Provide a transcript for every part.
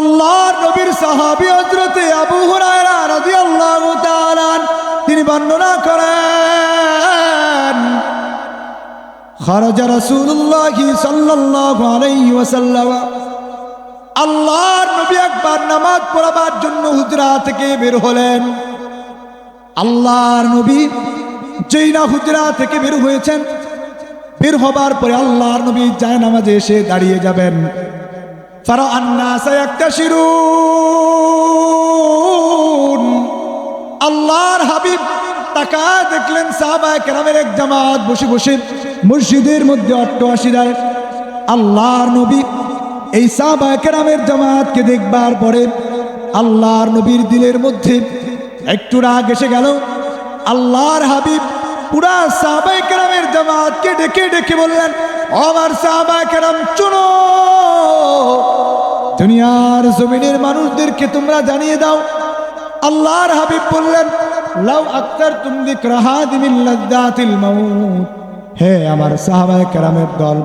আল্লাহর নবীর সাহাবী হযরতে আবু হুরায়রা রাদিয়াল্লাহু তাআলা তিনি বর্ণনা করেন, খারাজা রাসূলুল্লাহ সাল্লাল্লাহু আলাইহি ওয়াসাল্লাম, আল্লাহর নবী একবার নামাজ পড়াবার জন্য হুজরা থেকে বের হলেন। আল্লাহর নবী যেই না হুজরা থেকে বের হয়েছেন, বের হবার পরে আল্লাহর নবী যায় নামাজে এসে দাঁড়িয়ে যাবেন। ফারা আন্নাসা ইয়াক্তাশিরুন আল্লাহর হাবিব তাকা দেখলেন সাহাবা কেরামের এক জামাত বসে বসে মসজিদের মধ্যে অট্টহাসি দেয় আল্লাহর নবী এই সাহাবা কেরামের জামাতকে দেখবার পরে আল্লাহর নবীর দিলের মধ্যে একটু রাগ এসে গেল। আল্লাহর হাবিব পুরা সাহাবাই কেরামের জামাতকে ডেকে ডেকে বললেন আমার সাহাবাই কেরাম, চুনো। দুনিয়ার জমিনের মানুষদেরকে তোমরা জানিয়ে দাও। আল্লাহর হাবিব বললেন, লাউ আক্তার তুম হে আমার সাহাবায়ে কেরামের দল,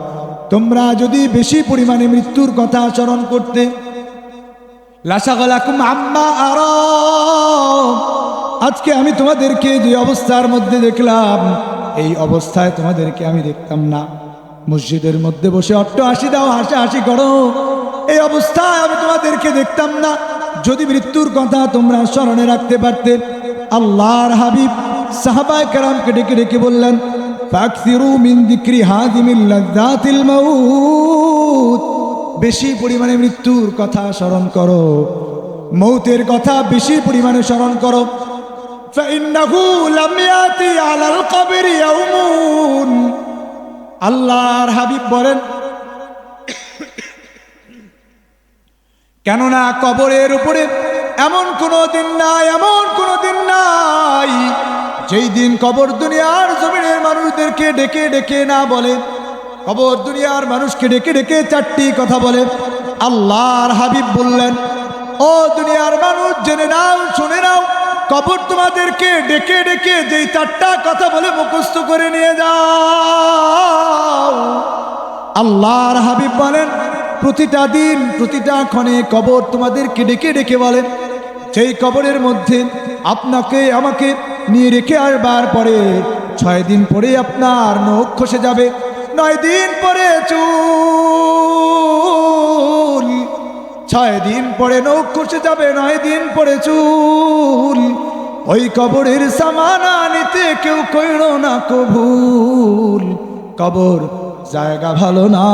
তোমরা যদি বেশি পরিমাণে মৃত্যুর কথা আচরণ করতে আম্মা আজকে আমি তোমাদেরকে যে অবস্থার মধ্যে দেখলাম, এই অবস্থায় তোমাদেরকে আমি দেখতাম না। মসজিদের মধ্যে বসে অট্ট হাসি দাও হাসি হাসি করো। এই অবস্থায় আমি তোমাদেরকে দেখতাম না। যদি মৃত্যুর কথা তোমরা স্মরণে রাখতে পারতে, আল্লাহর হাবিব সাহাবায় কারামকে ডেকে ডেকে বললেন বেশি পরিমাণে মৃত্যুর কথা স্মরণ করো। মৌতের কথা বেশি পরিমাণে স্মরণ করো। আল্লাহর হাবিব বলেন কেননা কবরের উপরে এমন কোনো দিন নাই, এমন কোনো দিন নাই, যেই দিন কবর দুনিয়ার জমিনের মানুষদেরকে ডেকে ডেকে না বলে, কবর দুনিয়ার মানুষকে ডেকে ডেকে চারটি কথা বলে। আল্লাহর হাবিব বললেন, ও দুনিয়ার মানুষ, জেনে নাও, শুনে নাও, কবর তোমাদেরকে ডেকে ডেকে যেই চারটা কথা বলে মুখস্থ করে নিয়ে যাও। আল্লাহর হাবিব বলেন প্রতিটা দিন, প্রতিটা ক্ষণে কবর তোমাদেরকে ডেকে ডেকে বলেন সেই কবরের মধ্যে আপনাকে আমাকে নিয়ে রেখে আসবার পরে ছয় দিন পরে আপনার নখ খসে যাবে, নয় দিন পরে চুল, ছয় দিন পরে নখ খসে যাবে, নয় দিন পরে চুল, ওই কবরের সামানা নিতে কেউ কইল না কবুল, কবর জায়গা ভালো না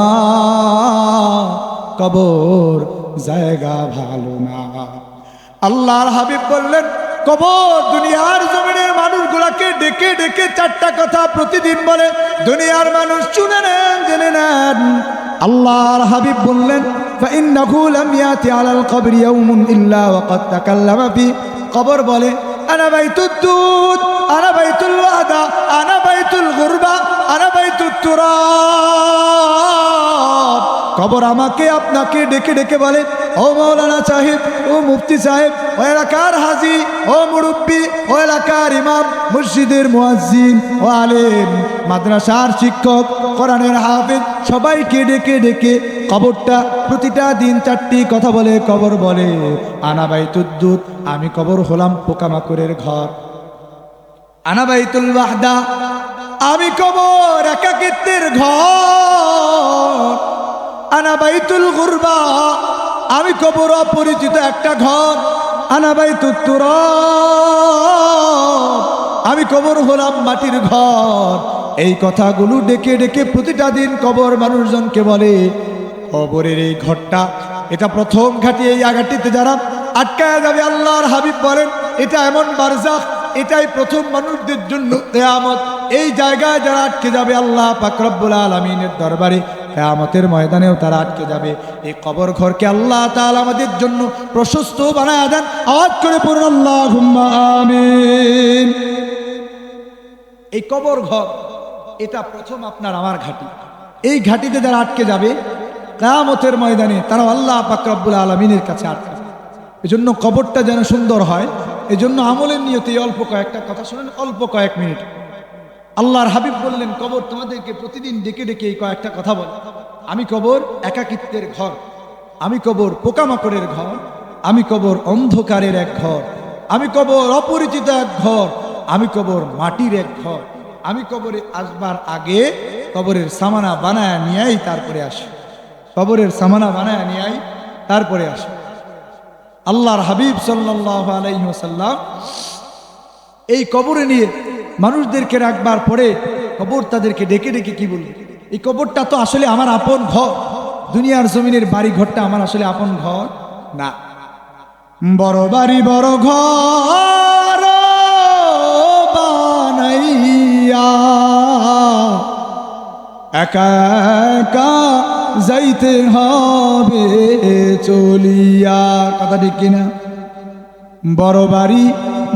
কবর জায়গা ভালো না আল্লাহর হাবিব বললেন কবর দুনিয়ার জমিনের মানুষগুলাকে ডেকে ডেকে চারটা কথা প্রতিদিন বলে দুনিয়ার মানুষ শুনে নেন জেনে নেন আল্লাহর হাবিব বললেন فإنه لم يأتي على القبر يوم إلا وقد تكلم فيه কবর বলে أنا بيت الدود أنا بيت الوحدة أنا بيت الغربة أنا بيت তুরাব কবর আমাকে আপনাকে ডেকে ডেকে বলে, ও মৌলানা সাহেব, ও মুফতি সাহেব, ও এলাকার হাজি, ও মুরুব্বি, ও এলাকার ইমাম, মসজিদের মুয়াজিম ও আলেম, মাদ্রাসার শিক্ষক, কোরআনের হাফেজ, সবাইকে ডেকে ডেকে কবরটা প্রতিটা দিন চারটি কথা বলে কবর বলে আনাবাই তুদ্দুত আমি কবর হলাম পোকামাকড়ের ঘর। আনাবাই তুল্লাহদা আমি কবর একাকিত্বের ঘর। আনাবাইতুল গুরবা। আমি কবর অপরিচিত একটা ঘর। আনাবাইতুল তুরাব। আমি কবর হলাম মাটির ঘর। এই কথাগুলো ডেকে ডেকে প্রতিটা দিন কবর মানুষজনকে বলে, কবরের এই ঘরটা, এটা প্রথম ঘাটি এই আঘাটিতে যারা আটকায় যাবে, আল্লাহর হাবিব বলেন, এটা এমন বারজাখ, এটাই প্রথম মানুষদের জন্য কেয়ামত। এই জায়গায় যারা আটকে যাবে, আল্লাহ পাকরব্বুল আলমিনের দরবারে কেয়ামতের ময়দানেও তারা আটকে যাবে। এই কবর ঘরকে আল্লাহ তাআলা আমাদের জন্য প্রশস্ত বানায় দেন। আওয়াজ করে পড়ুন আল্লাহ আমিন। এই কবর ঘর, এটা প্রথম আপনার আমার ঘাটি। এই ঘাটিতে যারা আটকে যাবে, কেয়ামতের ময়দানে তারা আল্লাহ পাকরব্বুল আলমিনের কাছে আটকে যাবে। এজন্য কবরটা যেন সুন্দর হয়। এজন্য আমলের নিয়তে অল্প কয়েকটা কথা শুনেন, অল্প কয়েক মিনিট। আল্লাহর হাবিব বললেন, কবর তোমাদেরকে প্রতিদিন ডেকে ডেকে এই কয়েকটা কথা বলে। আমি কবর একাকিত্বের ঘর, আমি কবর পোকামাকড়ের ঘর, আমি কবর অন্ধকারের এক ঘর, আমি কবর অপরিচিত এক ঘর, আমি কবর মাটির এক ঘর, আমি কবরে আসবার আগে কবরের সামানা বানায় নিয়েই তারপরে আসি। কবরের সামানা বানায় নিয়েই তারপরে আসি। আল্লাহর হাবিব সাল্লাহ আলাইসাল্লাম এই কবরে নিয়ে মানুষদেরকে রাখবার পরে কবর তাদেরকে ডেকে ডেকে কি বলবে এই কবরটা তো আসলে আমার আপন ঘর। দুনিয়ার জমিনের বাড়ি ঘরটা আমার আসলে আপন ঘর? না। বড় বাড়ি, বড় ঘর বানাইয়া একা একা যাইতে হবে চলিয়া। কথা ঠিক কিনা? বড় বাড়ি,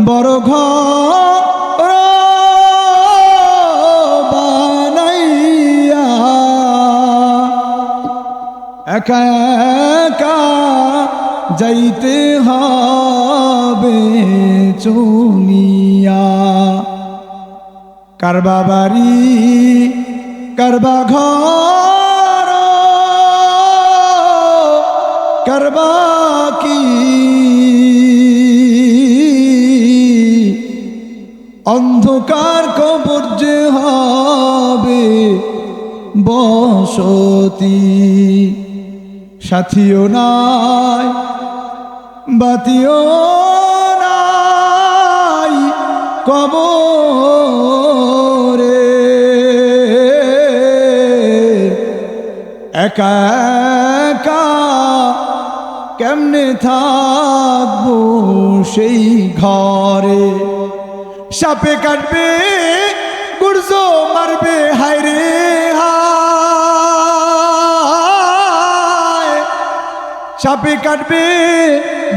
বড় ঘর একা একা যাইতে হবে চলিয়া কারবা বাড়ি, কারবা ঘর, কারবা কি? অন্ধকার কবর হবে বসতি। সাথীও নাই, বাতিও নাই কবরে। একা একা কেমনে থাকব সেই ঘরে? সাপে কাটবে, গুর্জ মারবে হায় সাপে কাটবে,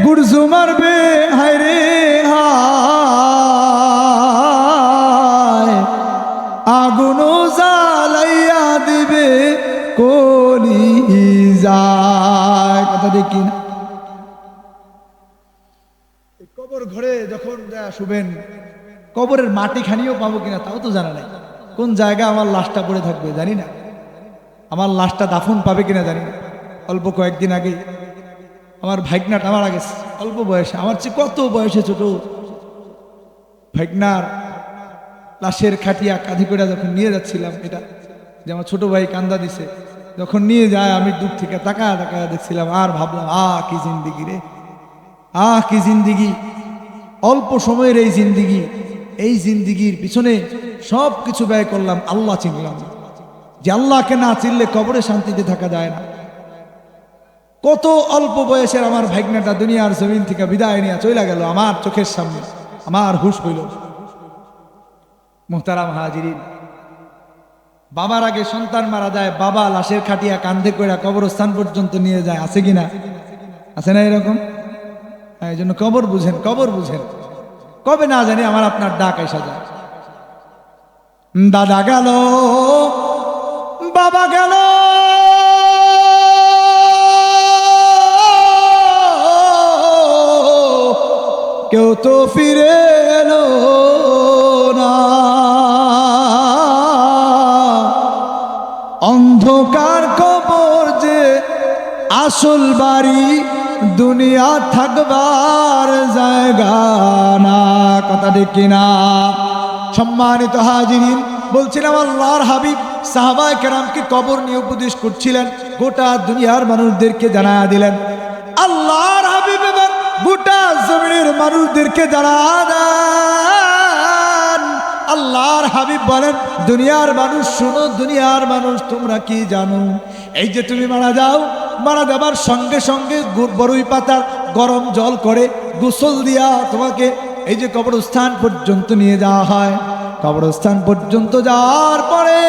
গুর্জু মারবে হায়। রে আগুন জ্বালাইয়া দিবে, কলি যায়। কথা দেখি না কবর ঘরে যখন যা শুবেন, কবরের মাটি খানিও পাবো কিনা তাও তো জানা নাই। কোন জায়গায় আমার লাশটা পড়ে থাকবে জানি না। আমার লাশটা দাফন পাবে কিনা জানি না। অল্প কয়েকদিন আগে আমার ভাইকনাট আমার আগে অল্প বয়সে, আমার চেয়ে কত বয়সে ছোট? ভাইকনার লাশের খাটিয়া কাঁধি করে যখন নিয়ে যাচ্ছিলাম এটা, যে আমার ছোট ভাই কান্দা দিছে, যখন নিয়ে যায় আমি দূর থেকে তাকা তাকা দেখছিলাম, আর ভাবলাম, আ, কি জিন্দিগি রে! আহ কি জিন্দিগি! অল্প সময়ের এই জিন্দিগি, এই জিন্দিগির পিছনে সব কিছু ব্যয় করলাম, আল্লাহ চিনলাম। যে আল্লাহকে না চিনলে কবরে শান্তিতে থাকা যায় না। কত অল্প বয়সের আমার ভাগ্নাটা দুনিয়ার জমিন থেকে বিদায় নিয়ে চলে গেল আমার চোখের সামনে আমার হুশ হইল। মোহতারাম হাজিরিন বাবার আগে সন্তান মারা যায় বাবা লাশের খাটিয়া কান্ধে করে কবরস্থান পর্যন্ত নিয়ে যায় আছে কিনা? আছে না এরকম? হ্যাঁ, এই জন্য কবর বুঝেন কবর বুঝেন। কবে না জানি আমার আপনার ডাক এসা যায়। দাদা গেল বাবা গেল। কেউ তো ফিরে এলো না। অন্ধকার কবর যে আসল বাড়ি, দুনিয়া থাকবার জায়গা না। কথা দেখি না সম্মানিত হাজিরিন, বলছিলাম আল্লাহর হাবিব, সাহাবায় কেরামকে কবর নিয়ে উপদেশ করছিলেন? গোটা দুনিয়ার মানুষদেরকে জানা দিলেন। আল্লাহর হাবিব এবার গোটা জমিনের মানুষদেরকে জানা দেন আল্লাহর হাবিব বলেন, দুনিয়ার মানুষ, শুনো, দুনিয়ার মানুষ, তোমরা কি জানো? এই যে তুমি মারা যাও, মারা যাবার সঙ্গে সঙ্গে বরুই পাতার গরম জল করে গোসল দিয়া তোমাকে এই যে কবরস্থান পর্যন্ত নিয়ে যাওয়া হয়। কবরস্থান পর্যন্ত যাওয়ার পরে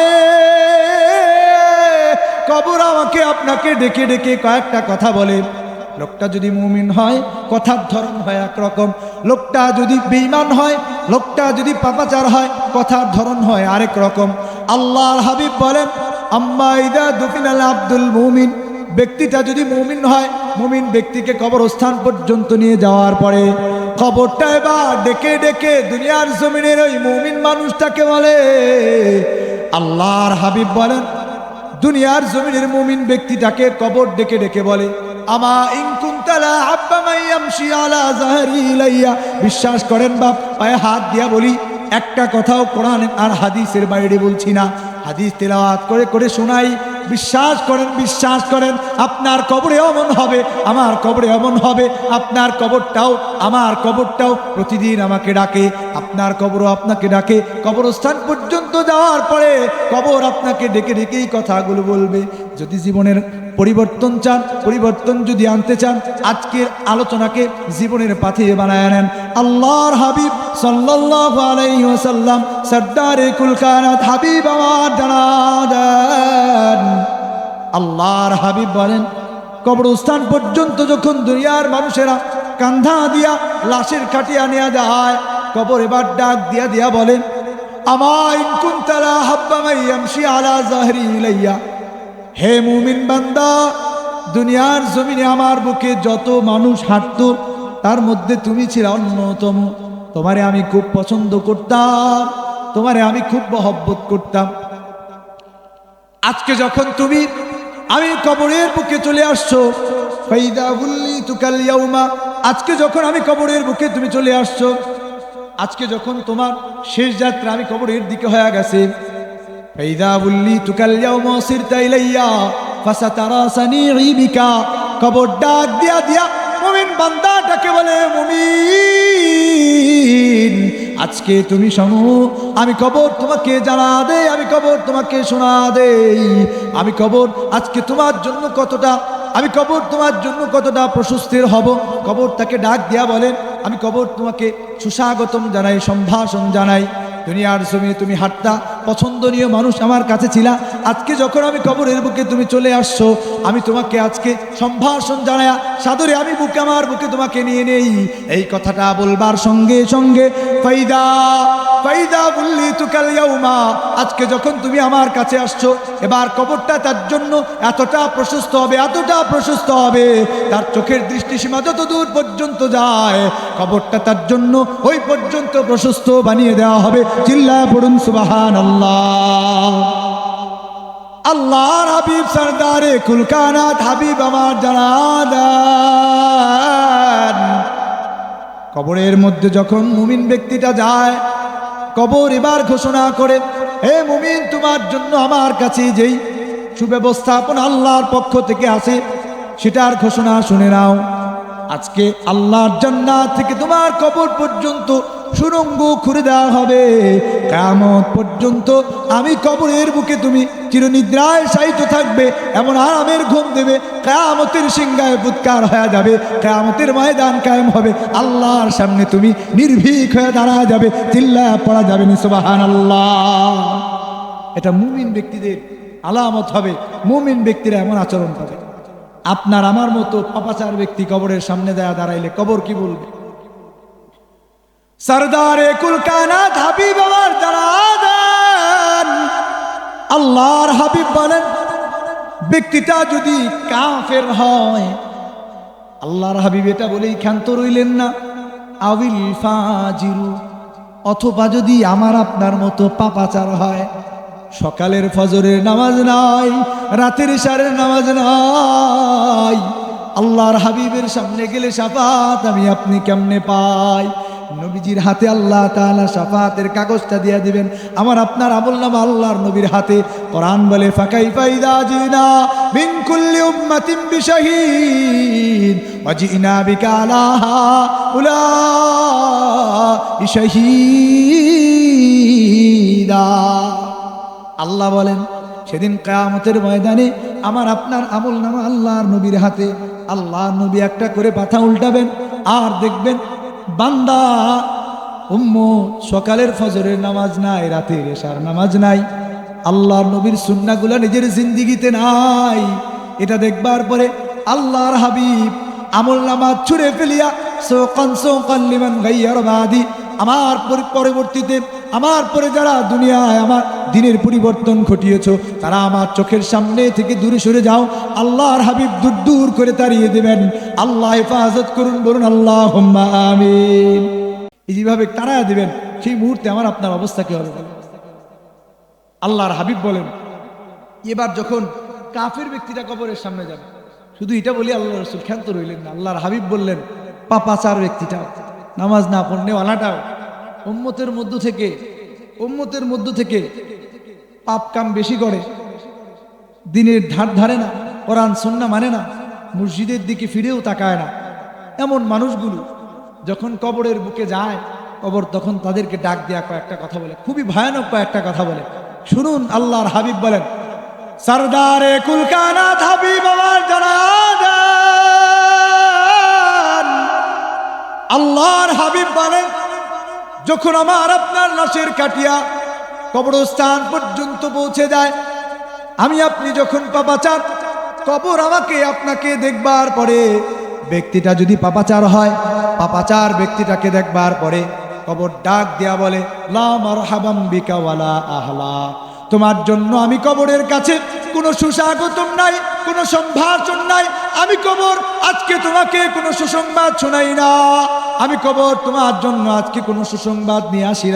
কবর আমাকে আপনাকে ডেকে ডেকে কয়েকটা কথা বলে। লোকটা যদি মুমিন হয়, কথার ধরন হয় একরকম। লোকটা যদি বেঈমান হয়, লোকটা যদি পাপাচার হয়, কথার ধরন হয় আরেক রকম। আল্লাহর হাবিব বলেন, আম্মা দুফিনাল আব্দুল মুমিন। ব্যক্তিটা যদি মুমিন হয়, মুমিন ব্যক্তিকে কবরস্থান পর্যন্ত নিয়ে যাওয়ার পরে কবরটায় এবার ডেকে ডেকে দুনিয়ার জমিনের ওই মুমিন মানুষটাকে বলে। আল্লাহর হাবিব বলেন, দুনিয়ার জমিনের মুমিন ব্যক্তিটাকে কবর ডেকে ডেকে বলে। আমা আব্বা বিশ্বাস করেন বাপ, পায়ে হাত দিয়া বলি, একটা কথাও কোরআন আর হাদিসের বাইরে বলছি না। হাদিস তেলাওয়াত করে করে শোনাই। বিশ্বাস করেন বিশ্বাস করেন, আপনার কবরে অমন হবে, আমার কবরে অমন হবে। আপনার কবরটাও, আমার কবরটাও প্রতিদিন আমাকে ডাকে। আপনার কবরও আপনাকে ডাকে। কবরস্থান পর্যন্ত যাওয়ার পরে কবর আপনাকে ডেকে ডেকেই কথাগুলো বলবে। যদি জীবনের পরিবর্তন চান, পরিবর্তন যদি আনতে চান, আজকের আলোচনাকে জীবনের পাথে বানায় নেন আল্লাহর হাবিব সাল্লাল্লাহু আলাইহি ওয়াসাল্লাম সর্দারে কুল হাবিব আমার আল্লাহর হাবিব বলেন, কবরস্থান পর্যন্ত যখন দুনিয়ার মানুষেরা কান্ধা দিয়া লাশের কাটিয়া নেওয়া যায়, কবর এবার ডাক দিয়া দিয়া বলেন আমায় কুন্তলা হাব্বা মাইয়ামশি আলা জাহরি ইলাইয়া। হে মুমিন বান্দা, দুনিয়ার জমিনে আমার বুকে যত মানুষ হাঁটতো, তার মধ্যে তুমি ছিল অন্যতম। তোমারে আমি খুব পছন্দ করতাম, তোমারে আমি খুব মহব্বত করতাম। আজকে যখন তুমি আমি কবরের বুকে চলে আসছো আজকে যখন আমি কবরের বুকে তুমি চলে আসছো, আজকে যখন তোমার শেষ যাত্রা আমি কবরের দিকে হয়ে গেছে বুল্লি তুকাল ইয়াউমা সিরতা ইলাইয়া ফাসাতারা সানিঈ বিকা কবর ডাক দিয়া দিয়া মুমিন বান্দাটাকে বলে, মুমিন, আজকে তুমি শোনো, আমি কবর তোমাকে জানা দে আমি কবর তোমাকে শোনা দেই। আমি কবর আজকে তোমার জন্য কতটা, আমি কবর তোমার জন্য কতটা প্রশস্তির হব? কবর তাকে ডাক দিয়া বলেন আমি কবর তোমাকে সুস্বাগতম জানাই, সম্ভাষণ জানাই। দুনিয়ার জমিনে তুমি হাঁটতা পছন্দনীয় মানুষ আমার কাছে ছিলা। আজকে যখন আমি কবরের বুকে তুমি চলে আসছো, আমি তোমাকে আজকে সম্ভাষণ জানায়া, সাদরে আমি বুকে, আমার বুকে তোমাকে নিয়ে নেই। এই কথাটা বলবার সঙ্গে সঙ্গে, ফাইদা ফাইদা বললি তুকাল ইয়াউমা, আজকে যখন তুমি আমার কাছে আসছো, এবার কবরটা তার জন্য এতটা প্রশস্ত হবে, এতটা প্রশস্ত হবে। তার চোখের দৃষ্টিসীমা যত দূর পর্যন্ত যায়, কবরটা তার জন্য ওই পর্যন্ত প্রশস্ত বানিয়ে দেওয়া হবে। চিল্লা পড়ুন সুবাহান আল্লাহ। আল্লাহর হাবিব সরদারে কুলকানাত হাবিব আমার জানা কবরের মধ্যে যখন মুমিন ব্যক্তিটা যায়, কবর এবার ঘোষণা করে, হে মুমিন, তোমার জন্য আমার কাছে যেই সুব্যবস্থাপন আল্লাহর পক্ষ থেকে আসে সেটার ঘোষণা শুনে নাও। আজকে আল্লাহর জান্নাত থেকে তোমার কবর পর্যন্ত সুরঙ্গ খুলে দেওয়া হবে। কেমন পর্যন্ত আমি কবরের বুকে তুমি চিরনিদ্রায় সাহিত থাকবে, এমন আরামের ঘুম দেবে, কেয়ামতের সিংহায় বুৎকার হয়ে যাবে, কেয়ামতের ময়দান কায়েম হবে, আল্লাহর সামনে তুমি নির্ভীক হয়ে দাঁড়া যাবে চিল্লা পড়া যাবে সুবাহান আল্লাহ এটা মুমিন ব্যক্তিদের আলামত হবে, মুমিন ব্যক্তিরা এমন আচরণ করে। আপনার আমার মতো পাপাচার ব্যক্তি কবরের সামনে দেয়া দাঁড়াইলে কবর কি বলবে? সরদারে কুলকানাত হাবিব আমার জানাদেন আল্লাহর হাবিব বলেন, ব্যক্তিটা যদি কাফের হয়, আল্লাহর হাবিব এটা বলেই ক্ষান্ত রইলেন না। আবিল ফাজিরু, অথবা যদি আমার আপনার মতো পাপাচার হয়, সকালের ফজরের নামাজ নাই, রাতের ইশারের নামাজ নাই, আল্লাহর হাবিবের সামনে গেলে সাফাত আমি আপনি কেমনে পাই? নবীজির হাতে আল্লাহ তাআলা সাফাতের কাগজটা দিয়ে দিবেন। আমার আপনার আমল নামা আল্লাহর নবীর হাতে। কোরআন বলে ফাঁকাই ফাইদা জিনা মিন কুল্লি উম্মাতিন বিশাহিদ ওয়াজিনা বিকা আলা উলা শাহীদা। আল্লাহ বলেন, সেদিন কায়ামতের ময়দানে আমার আপনার আমল নামা আল্লাহর নবীর হাতে আল্লাহ নবী একটা করে পাথা উল্টাবেন, আর দেখবেন বান্দা, উম্ম, সকালের ফজরের নামাজ নাই, রাতের এশার নামাজ নাই। আল্লাহর নবীর সুন্নাগুলো নিজের জিন্দিগিতে নাই। এটা দেখবার পরে আল্লাহর হাবিব আমল নামাজ ছুঁড়ে ফেলিয়া, সৌকান সৌকান লিমান গাইয়ার বাদি, আমার পরি- পরবর্তীতে আমার পরে যারা দুনিয়ায় আমার দিনের পরিবর্তন ঘটিয়েছ, তারা আমার চোখের সামনে থেকে দূরে সরে যাও। আল্লাহর হাবিব দূর দূর করে তাড়িয়ে দেবেন। আল্লাহ হেফাজত করুন, বলুন আল্লাহ আমিন। যেভাবে তাড়ায় দেবেন, সেই মুহূর্তে আমার আপনার অবস্থা কি হবে? আল্লাহর হাবিব বলেন, এবার যখন কাফের ব্যক্তিটা কবরের সামনে যাবে, শুধু এটা বলি আল্লাহ রসুল ক্ষান্ত রইলেন না। আল্লাহর হাবিব বললেন, পাপাচার ব্যক্তিটাও, নামাজ না পড়নেওয়ালাটাও উম্মতের মধ্য থেকে, উম্মতের মধ্য থেকে পাপ কাম বেশি করে। দিনের ধার ধারে না, কোরআন সন্না মানে না, মসজিদের দিকে ফিরেও তাকায় না। এমন মানুষগুলো যখন কবরের বুকে যায়, কবর তখন তাদেরকে ডাক দেয়া কয়েকটা কথা বলে। খুবই ভয়ানক কয়েকটা কথা বলে। শুনুন, আল্লাহর হাবিব বলেন, সরদারে কুলকানাথ হাবিব আমার আল্লাহর হাবিব বলেন যখন আমার আপনার লাশের কাটিয়া কবরস্থান পর্যন্ত পৌঁছে যায়, আমি আপনি যখন পাপাচার, কবর আমাকে আপনাকে দেখবার পরে ব্যক্তিটা যদি পাপাচার হয়, পাপাচার ব্যক্তিটাকে দেখবার পরে কবর ডাক দেয়া বলে লাম আর হাবাম্বিকাওয়ালা আহলা। তোমার জন্য আমি কবরের কাছে কোনো সুস্বাগতম নাই, কোনো সম্ভাষণ নাই। আমি কবর, আজকে তোমাকে কোনো সুসংবাদ শোনাই না। আমি কবর, তোমার জন্য আজকে কোনো সুসংবাদ নিয়ে আসি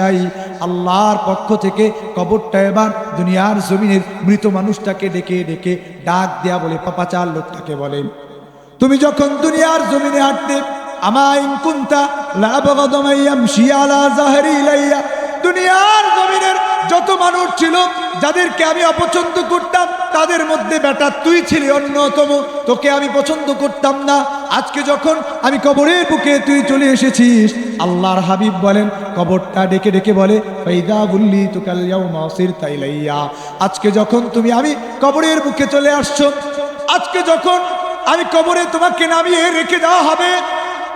আল্লাহর পক্ষ থেকে কবরটা এবার দুনিয়ার জমিনের মৃত মানুষটাকে ডেকে ডেকে ডাক দেয়া বলে পাপাচার লোকটাকে বলে। তুমি যখন দুনিয়ার জমিনে হাঁটতে, আমায় কুন্তা লাবগদমাইয়াম শিয়ালা জাহরি ইলাইয়া, দুনিয়ার জমিনের যত মানুষ ছিল, যাদেরকে আমি অপছন্দ করতাম, তাদের মধ্যে বেটা তুই ছিলি অন্যতম। তোকে আমি পছন্দ করতাম না। আজকে যখন আমি কবরের বুকে তুই চলে এসেছিস, আল্লাহর হাবিব বলেন, কবরটা ডেকে ডেকে বলে, ফাইদা বুল্লি তুকাল মাসির তাইলাইয়া আজকে যখন তুমি আমি কবরের বুকে চলে আসছো, আজকে যখন আমি কবরে তোমাকে নামিয়ে রেখে দেওয়া হবে,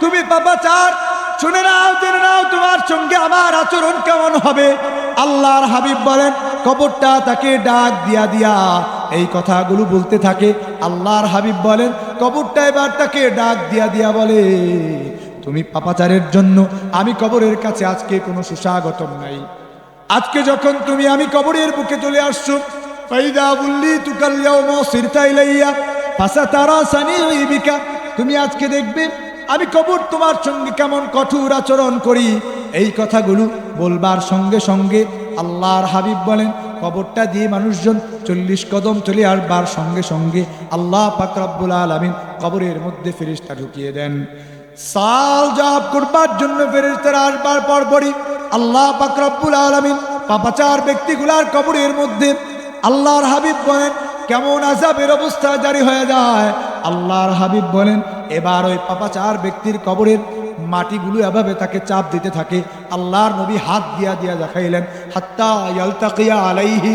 তুমি বাবা চার, শুনে নাও, জেনে নাও, তোমার সঙ্গে আমার আচরণ কেমন হবে? আল্লাহর হাবিব বলেন, কবরটা তাকে ডাক দিয়া দিয়া এই কথাগুলো বলতে থাকে। আল্লাহর হাবিব বলেন, কবরটা এবার তাকে ডাক দিয়া দিয়া বলে, তুমি পাপাচারের জন্য আমি কবরের কাছে আজকে কোনো সুস্বাগতম নাই। আজকে যখন তুমি আমি কবরের বুকে চলে আসছো, ফাইদা বুল্লি তুকাল ইয়াউমা সিরতা ইলাইয়া, ফাসাতারা সানিবিকা তুমি আজকে দেখবে আমি কবর তোমার সঙ্গে কেমন কঠোর আচরণ করি? এই কথাগুলো বলবার সঙ্গে সঙ্গে আল্লাহর হাবিব বলেন, কবরটা দিয়ে মানুষজন চল্লিশ কদম চলে আসবার সঙ্গে সঙ্গে আল্লাহ পাক রব্বুল আলামিন কবরের মধ্যে ফেরেশতা ঢুকিয়ে দেন। সাল জবাব করবার জন্য ফেরেশতারা আসবার পরপরই আল্লাহ পাক রব্বুল আলামিন পাপাচার ব্যক্তিগুলার কবরের মধ্যে আল্লাহর হাবিব বলেন, কেমন আজাবের অবস্থা জারি হয়ে যায়? আল্লাহর হাবিব বলেন, এবার ওই পাপাচার ব্যক্তির কবরের মাটিগুলো এভাবে তাকে চাপ দিতে থাকে। আল্লাহর নবী হাত দিয়া দিয়া দেখাইলেন, হাত্তা আলাইহি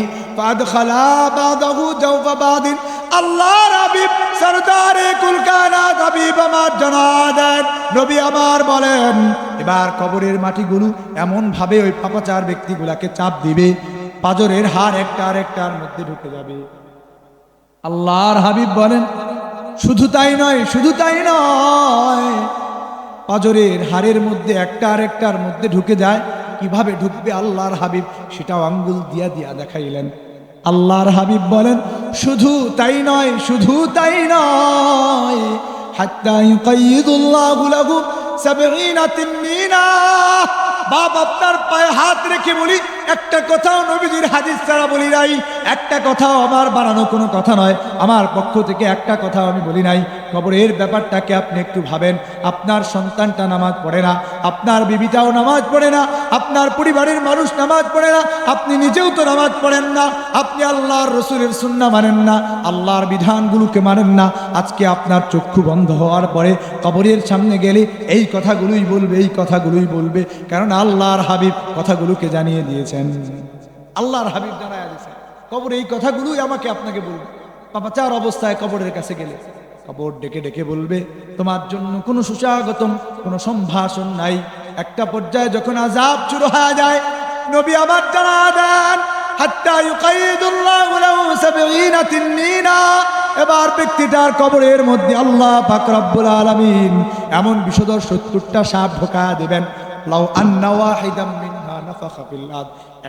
আল্লাহর হাবিব সরদারে কুলকানাত হাবিব আমার জানাদেন নবী আমার বলেন, এবার কবরের মাটিগুলো এমন ভাবে ওই পাপাচার ব্যক্তিগুলাকে চাপ দিবে, পাজরের হার একটা আর একটার মধ্যে ঢুকে যাবে। আল্লাহর হাবিব বলেন শুধু তাই নয়, শুধু তাই নয়। পাজরের হাড়ের মধ্যে একটা আর একটার মধ্যে ঢুকে যায়। কীভাবে ঢুকবে আল্লাহর হাবিব? সেটাও আঙ্গুল দিয়া দিয়া দেখাইলেন। আল্লাহর হাবিব বলেন, শুধু তাই নয়, শুধু তাই নয়। বাপ আপনার পায়ে হাত রেখে বলি একটা কথাও নবীজির হাদিস ছাড়া বলি নাই, একটা কথাও আমার বানানো কোনো কথা নয়। আমার পক্ষ থেকে একটা কথাও আমি বলি নাই। খবরের ব্যাপারটাকে আপনি একটু ভাবেন। আপনার সন্তানটা নামাজ পড়ে না। আপনার বিবিটাও নামাজ পড়ে না, আপনার পরিবারের মানুষ নামাজ পড়ে না, আপনি নিজেও তো নামাজ পড়েন না, আপনি আল্লাহর রসুলের সুন্না মানেন না, আল্লাহর বিধানগুলোকে মানেন না, আজকে আপনার চক্ষু বন্ধ হওয়ার পরে কবরের সামনে গেলে এই কথাগুলোই বলবে, এই কথাগুলোই বলবে কারণ আল্লাহর হাবিব কথাগুলোকে জানিয়ে দিয়েছেন। আল্লাহর হাবিব জানায় কবর এই কথাগুলোই আমাকে আপনাকে বলবে। পাপাচার অবস্থায় কবরের কাছে গেলে। কবর ডেকে ডেকে বলবে, তোমার জন্য কোনো সুস্বাগতম, কোনো সম্ভাষণ নাই। একটা পর্যায়ে যখন আজাব শুরু হয়ে যায়, নবী আমার জানা দেন এবার ব্যক্তিটার কবরের মধ্যে আল্লাহ পাক রব্বুল আলামিন এমন বিষধর সত্তরটা সাপ ঢোকা দেবেন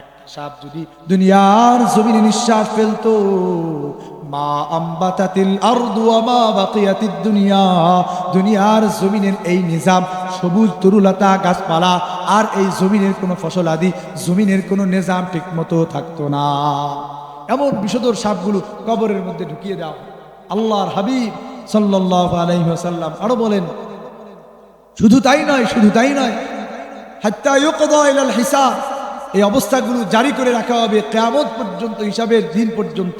একটা সাপ যদি দুনিয়ার জমিনে নিঃশ্বাস ফেলতো মা আম্বাতাতিল আরদু ওয়া মা বাকিয়াতিদ দুনিয়া। দুনিয়ার জমিনের এই নিজাম, সবুজ তরুলতা, গাছপালা, আর এই জমিনের কোনো ফসল আদি, জমিনের কোনো নিজাম ঠিকমতো থাকতো না। এমন বিষধর সাপগুলো কবরের মধ্যে ঢুকিয়ে দাও। আল্লাহর হাবিব সাল্লাহ আলহিহাসাল্লাম আরও বলেন, শুধু তাই নয়, শুধু তাই নয়, হাত্তা ইউকদা ইলাল হিসাব, এই অবস্থাগুলো জারি করে রাখা হবে কেয়ামত পর্যন্ত, হিসাবের দিন পর্যন্ত।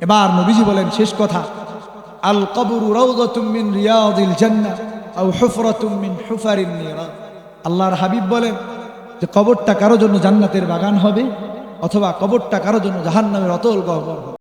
এবার নবীজি বলেন, শেষ কথা। আল কবরু মিন মিন হুফারিন আল্লাহর হাবিব বলেন যে, কবরটা কারও জন্য জান্নাতের বাগান হবে অথবা কবরটা কারও জন্য জাহান্নামের অতল গহ্বর হবে।